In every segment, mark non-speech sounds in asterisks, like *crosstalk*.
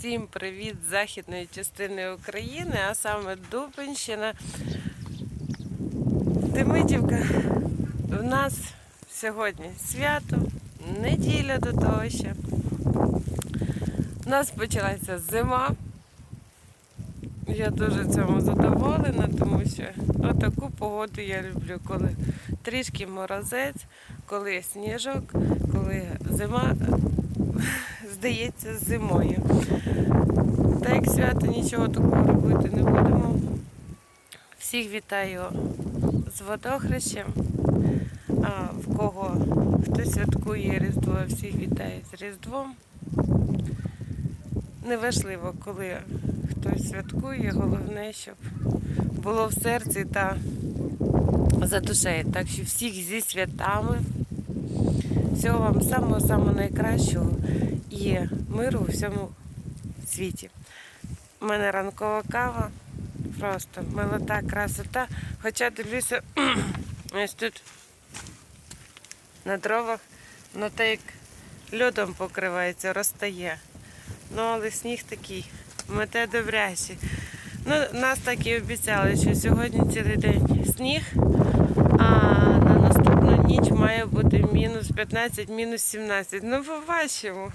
Всім привіт з західної частини України, а саме Дубинщина. Демидівка. У нас сьогодні свято, неділя до того ще. У нас почалася зима. Я дуже цьому задоволена, тому що отаку погоду я люблю, коли трішки морозець, коли сніжок, коли зима здається зимою. Та як свято нічого такого робити не будемо. Всіх вітаю з водохрещем. А в кого хто святкує Різдво, всіх вітаю з Різдвом. Неважливо, коли хтось святкує, головне, щоб було в серці та за душею. Так що всіх зі святами. Всього вам самого-самого найкращого і миру у всьому світі. У мене ранкова кава, просто милота, красота. Хоча дивлюся, *clears throat* ось тут на дровах, ну так як льодом покривається, розтає. Ну, але сніг такий, мете добрячий. Ну, нас так і обіцяли, що сьогодні цілий день сніг, а на наступну ніч має бути мінус 15, мінус 17. Ну, побачимо.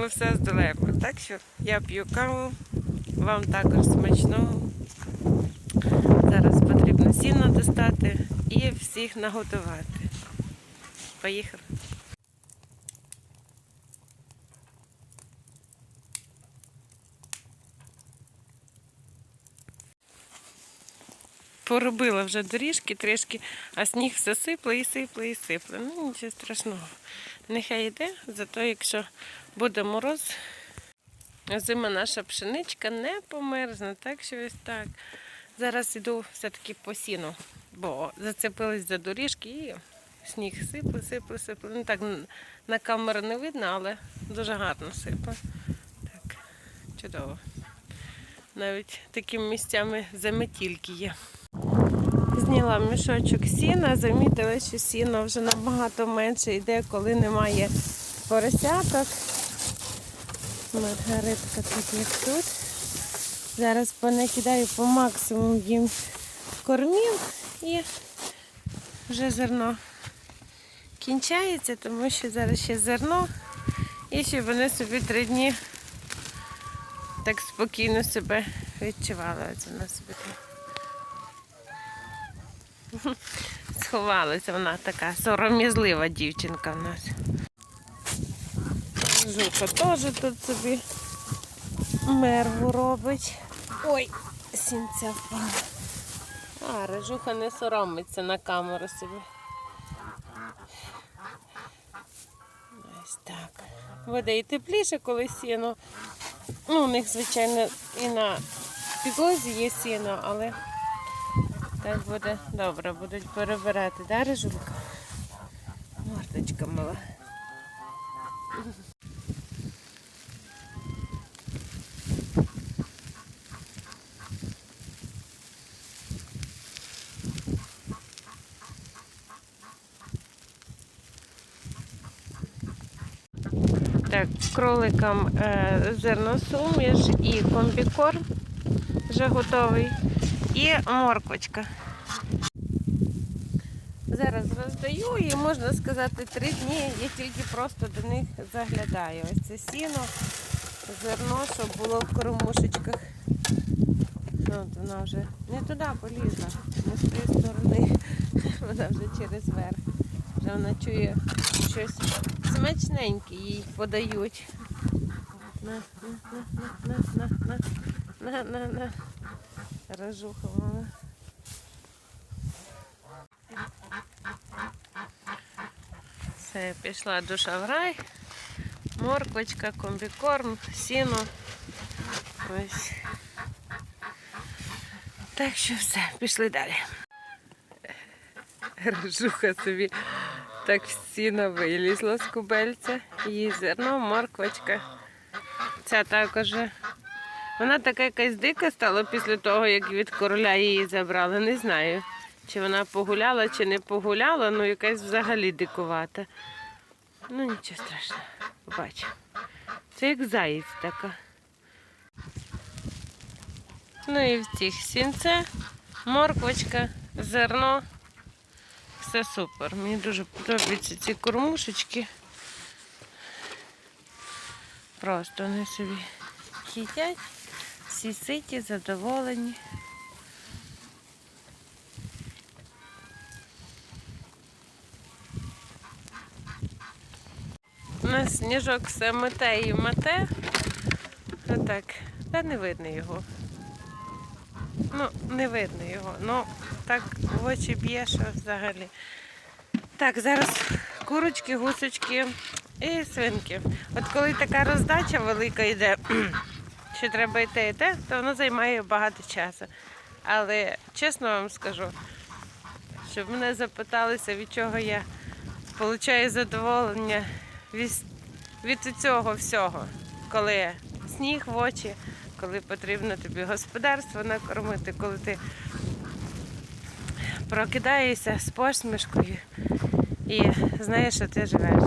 Ми все здолаємо. Так що я п'ю каву, вам також смачного. Зараз потрібно сіно достати і всіх наготувати. Поїхали. Поробила вже доріжки трішки, а сніг все сипле і сипле і сипле. Ну, нічого страшного. Нехай йде, зато якщо буде мороз, зима наша пшеничка не померзне. Так що ось так. Зараз іду все-таки по сіну, бо зацепились за доріжки і сніг сипле, сипле, сипле. Ну так на камеру не видно, але дуже гарно сипле. Так, чудово. Навіть такими місцями заметільки є. Зняла мішочок сіна, замітила, що сіно вже набагато менше йде, коли немає поросяток. Маргаритка тут як тут. Зараз понакидаю по максимуму їм кормів і вже зерно кінчається, тому що зараз ще зерно і щоб вони собі три дні так спокійно себе відчували. У нас собі тут *laughs* Сховалася вона така сором'язлива дівчинка в нас. Жука теж тут собі мерву робить. Ой, сінця впала. А, режуха не соромиться на камеру собі. Ось так. Буде і тепліше, коли сіно. Ну, у них, звичайно, і на підлозі є сіно, але так буде добре, будуть перебирати, да, Рижулька? Мордочка мала. Так, кроликам е, зерносуміш і комбікорм вже готовий. І морквочка. Зараз роздаю і можна сказати, три дні я тільки просто до них заглядаю. Ось це сіно, зерно, щоб було в кормушечках. От вона вже не туди полізла, не з тієї сторони. *laughs* Вона вже через верх. Вже вона чує щось смачненьке їй подають. На, на, на, на, на, на, на, на, на. Рожуха мала. Все, пішла душа в рай. Морквочка, комбікорм, сіно. Ось. Так що все, пішли далі. Рожуха собі так сіно вилізла з кубельця. Її зерно, морквочка. Ця також вона така якась дика стала після того, як від короля її забрали. Не знаю, чи вона погуляла, чи не погуляла, ну якась взагалі дикувата. Ну нічого страшного, побачимо. Це як заєць така. Ну і в цих сінце, морквочка, зерно. Все супер. Мені дуже подобаються ці кормушечки. Просто вони собі їдять, всі ситі, задоволені. У нас сніжок все мете і мете. Отак. Та не видно його. Ну, не видно його. Ну, так в очі б'є, що взагалі. Так, зараз курочки, гусочки і свинки. От коли така роздача велика йде, що треба йти і те, то воно займає багато часу. Але чесно вам скажу, щоб мене запиталися, від чого я отримую задоволення від, від цього всього, коли сніг в очі, коли потрібно тобі господарство накормити, коли ти прокидаєшся з посмішкою і знаєш, що ти живеш.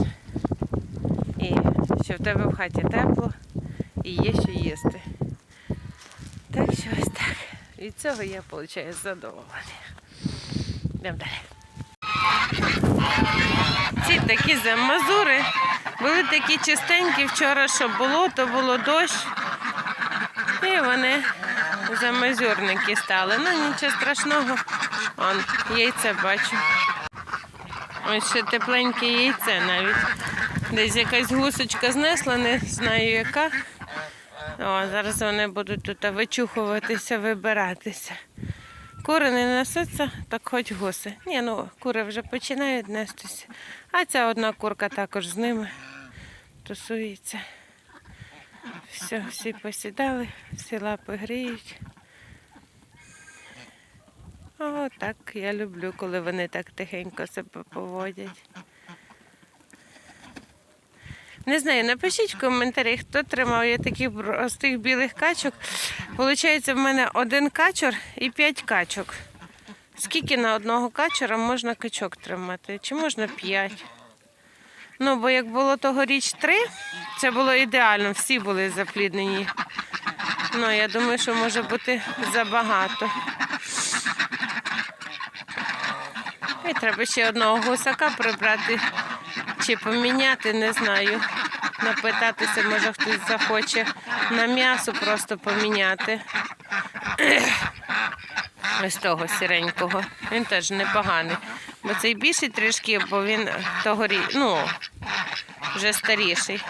І що в тебе в хаті тепло і є що їсти. Так що ось так. Від цього я отримую задоволення. Йдемо далі. Ці такі замазури були такі чистенькі вчора, що було, то було дощ. І вони замазюрники стали. Ну нічого страшного. Он, яйце бачу. Ось ще тепленьке яйце навіть. Десь якась гусочка знесла, не знаю яка. О, зараз вони будуть тут вичухуватися, вибиратися. Кури не несуться, так хоч гуси. Ні, ну кури вже починають нестися. А ця одна курка також з ними тусується. Все, всі посідали, всі лапи гріють. О, так я люблю, коли вони так тихенько себе поводять. Не знаю, напишіть в коментарі, хто тримав я таких простих білих качок. Получається, в мене один качур і п'ять качок. Скільки на одного качура можна качок тримати? Чи можна п'ять? Ну, бо як було тогоріч три, це було ідеально, всі були запліднені. Ну, я думаю, що може бути забагато. І треба ще одного гусака прибрати чи поміняти, не знаю. Напитатися, може хтось захоче на м'ясо просто поміняти. *clears throat* Ось того сіренького. Він теж непоганий. Бо цей більший трішки, бо він того рі... ну, вже старіший.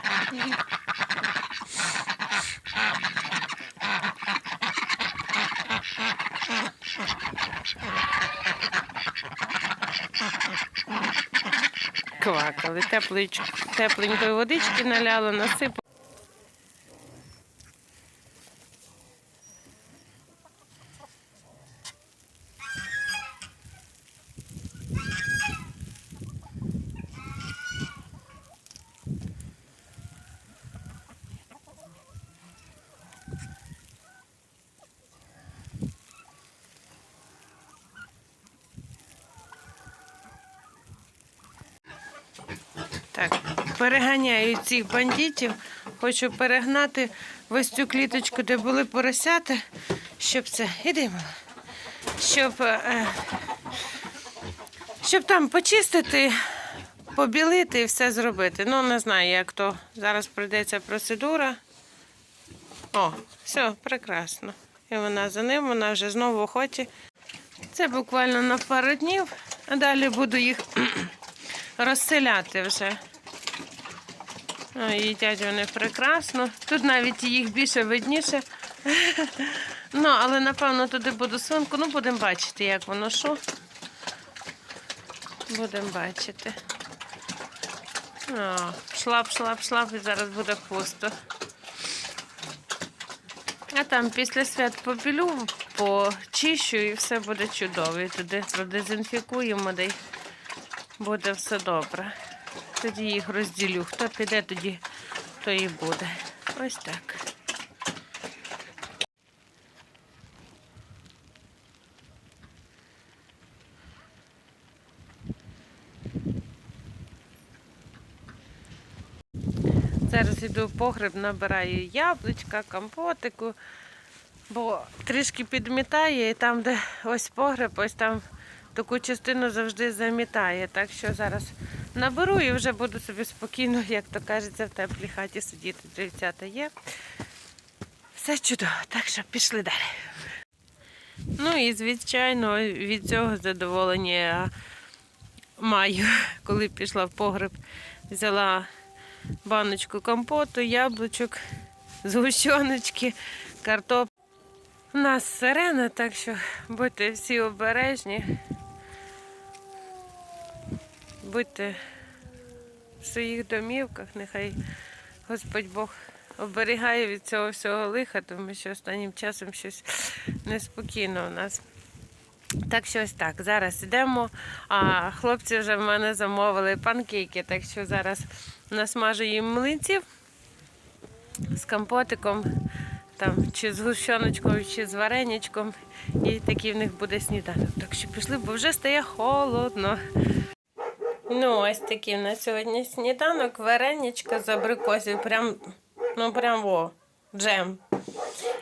Квакали. Теплич- Тепленької водички наляла, насипала. Так, переганяю цих бандитів. Хочу перегнати ось цю кліточку, де були поросята, щоб це. Іди, мала. Щоб, е, щоб там почистити, побілити і все зробити. Ну, не знаю, як то. Зараз прийдеться процедура. О, все, прекрасно. І вона за ним, вона вже знову в охоті. Це буквально на пару днів, а далі буду їх розселяти вже. О, їдять вони прекрасно. Тут навіть їх більше видніше. Ну, але напевно туди буду свинку. Ну, будемо бачити, як воно що. Будемо бачити. О, шлап, шлап, шлап, і зараз буде пусто. А там після свят попілю, почищу і все буде чудово. І туди продезінфікуємо, де буде все добре. Тоді їх розділю. Хто піде, тоді то і буде. Ось так. Зараз іду в погреб, набираю яблучка, компотику, бо трішки підмітає, і там, де ось погреб, ось там таку частину завжди замітає. Так що зараз наберу і вже буду собі спокійно, як то кажеться, в теплій хаті сидіти. Дівчата є. Все чудово, так що пішли далі. Ну і звичайно, від цього задоволення маю, коли пішла в погреб, взяла баночку компоту, яблучок, згущеночки, картоп. У нас сирена, так що будьте всі обережні. Будьте в своїх домівках, нехай Господь Бог оберігає від цього всього лиха, тому що останнім часом щось неспокійно у нас. Так що ось так. Зараз йдемо. А хлопці вже в мене замовили панкейки, так що зараз насмажу їм млинців з компотиком, там, чи з гущоночком, чи з вареничком. І такий в них буде сніданок. Так що пішли, бо вже стає холодно. Ну, ось такий в нас сьогодні сніданок, вареничка з абрикосів. Прям, ну прям во, джем.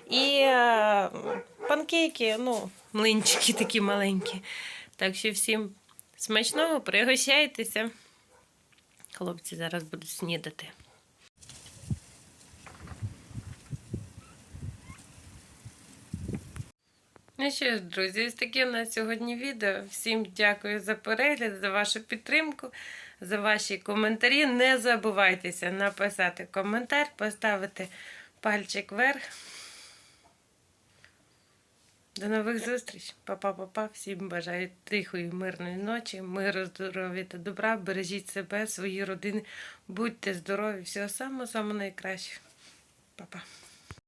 І е, панкейки, ну, млинчики такі маленькі. Так що всім смачного, пригощайтеся. Хлопці зараз будуть снідати. Ну що ж, друзі, ось таке у нас сьогодні відео. Всім дякую за перегляд, за вашу підтримку, за ваші коментарі. Не забувайтеся написати коментар, поставити пальчик вверх. До нових зустріч. Па-па-па-па. Всім бажаю тихої, мирної ночі, миру, здоров'я та добра. Бережіть себе, свої родини. Будьте здорові, всього самого самого найкращого. Па-па.